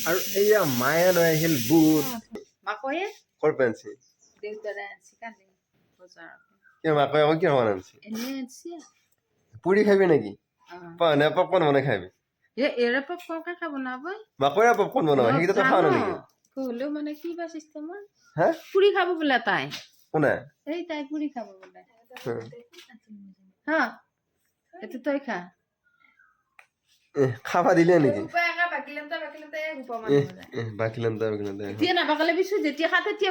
আৰু এয়া মায়ে লৈ আহিল বুট মাকৈয়ে? ক'ৰ পৰা আনিছে দেউতাৰে আনিছে কালি বজাৰত। কিয় মাকৈ আকৌ কিয় বনাই আনিছে? পুৰি খাবি নেকি? নে পপকৰ্ণ বনাই খাবি? এ এৰে পপকৰ্ণ খাব নাবই মাকৈৰে পপকৰ্ণ বনাব সেইকেইটা খাওঁ নেকি? হ'লেও মানে কি বা চিষ্টেমৰ হা? পুৰি খাব বোলে তাই। কোনে? এই তাই পুৰি খাব বোলে। হা। এইটো তই খা। খাবা দিলে নেকি? এহ, এহ, বাকিলেন তই বাকিলেন তই এতিয়া নাবাকালে পিছত যেতিয়া খা তেতিয়া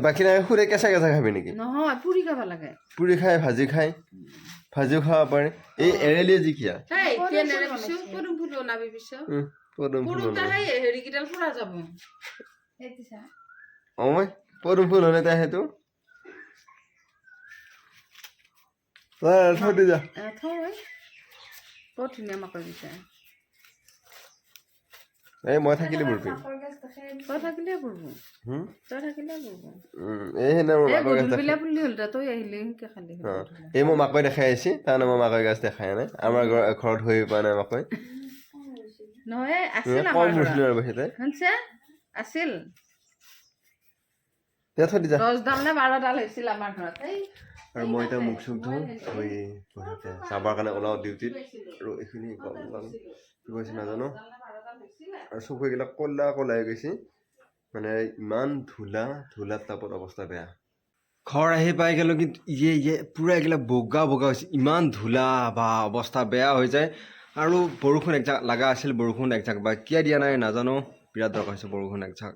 বাকি নাই সুৰে কেঁচা কেঁচা খাবি নেকি? নহয় পুৰি খাব লাগে। পুৰি খাই ভাজি খাই ভাজিও খাব পাৰে। এই এৰেলিয়ে পিছত পদুম ফুল হ'লে তাই সেইটো। অ, থৈ দি যা। ধুনীয়া মাকৈ পিছে এই মই থাকিলে বুঢ়ী তই থাকিলে হুম? তই থাকিলে পৰব এই সেনে মোৰ এই মাকৈ গাছ দেখাই। বেলা হ'ল তই আহিলে সেনকে খালি। এই মই মাকৈ দেখাই আহিছে তাৰমানে মই মাকৈ গাছ দেখাই নাই। আমাৰ ঘৰ- ঘৰত হৈ পোৱা নাই মাকৈ নহয় আছিল আমাৰ ঘৰত। আৰু বাহিৰতে। শুনছে? আছিল। দহডাল নে বাৰডাল হৈছিল আমাৰ ঘৰত। আৰু মই এতিয়া মুখ চুখ ধুওঁ ধুই চাবৰ কাৰণে ওলাওঁ ডিউটিত। আৰু এইখিনি কি কৈছে নাজানো। চকুবিলাক ক'লা ক'লা হৈ গৈছে। মানে ইমান ধূলা ধূলাৰ তাপত অৱস্থা বেয়া। ঘৰ আহি পাই গ'লো কিন্তু ইয়ে ইয়ে পূৰা এইগিলা বগা বগা হৈছে। ইমান ধূলা বা অৱস্থা বেয়া হৈ যায়। আৰু বৰষুণ একজাক লগা আছিল বৰষুণ একজাক বা কিয় দিয়া নাই নাজানো। বিৰাট দৰকাৰ হৈছে বৰষুণ একজাক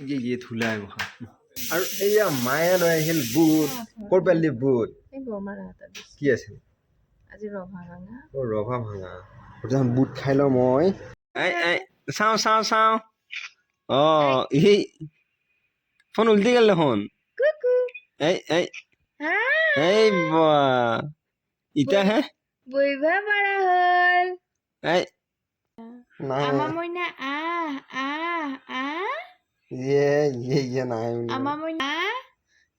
ইয়ে ইয়ে ধূলা এইমখা আৰু এয়া মায়ে লৈ আহিল বুট। ক'ৰ পৰা বুট? কি আছিল? আজি ৰভা ভাঙা। অ ৰভা ভাঙা। প্ৰথম বুট খাই লওঁ মই। চাওঁ চাওঁ চাওঁ। অ এই ফোন উল্টি গ'ল দেখোন। এই এই এই বা ইটাহে বহিবা পাৰা হ'ল। এই। নাই। আমাৰ মইনা আহ আহ আহ। ইয়ে ইয়ে ইয়ে নাই আমাৰ মইনা আহ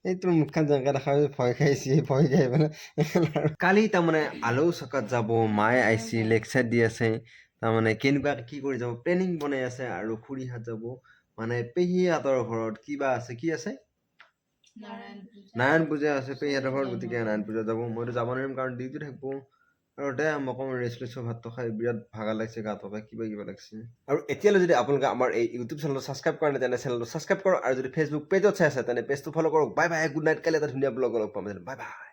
এই তোৰ মুখখন যেনেকৈ দেখা পাইছে ভয় খাইছে ভয় খাই পেলাই কালি তাৰমানে আলু চকাত যাব মায়ে আহিছে লেকচাৰ দি আছে তাৰমানে কেনেকুৱা কি কৰি যাব প্লেনিং বনাই আছে আৰু খুৰীহাত যাব মানে পেহীহাতৰ ঘৰত কিবা আছে কি আছে? নাৰায়ণ পূজা। আছে পেহীহঁতৰ ঘৰত গতিকে নাৰায়ণ পূজা যাব মইতো যাব নোৱাৰিম কাৰণ ডিউটি থাকিব। আৰু দে, মই ৰেষ্ট লৈছোঁ, ভাতটো খাই বিৰাট ভাগা লাগিছে গাটো পাই কিবা কিবা লাগিছে। আৰু এতিয়ালৈ যদি আপোনালোকে আমাৰ এই ইউটিউব চেনেলটো ছাবস্ক্ৰাইব কৰা নাই তেনে চেনেলটো ছাবস্ক্ৰাইব কৰক আৰু যদি ফেচবুক পেজত চাই আছে তেনে পেজটো ফ'ল' কৰক। বাই বাই গুড নাইট কালি এটা ধুনীয়া ব্লগ লগ পাম। Bye bye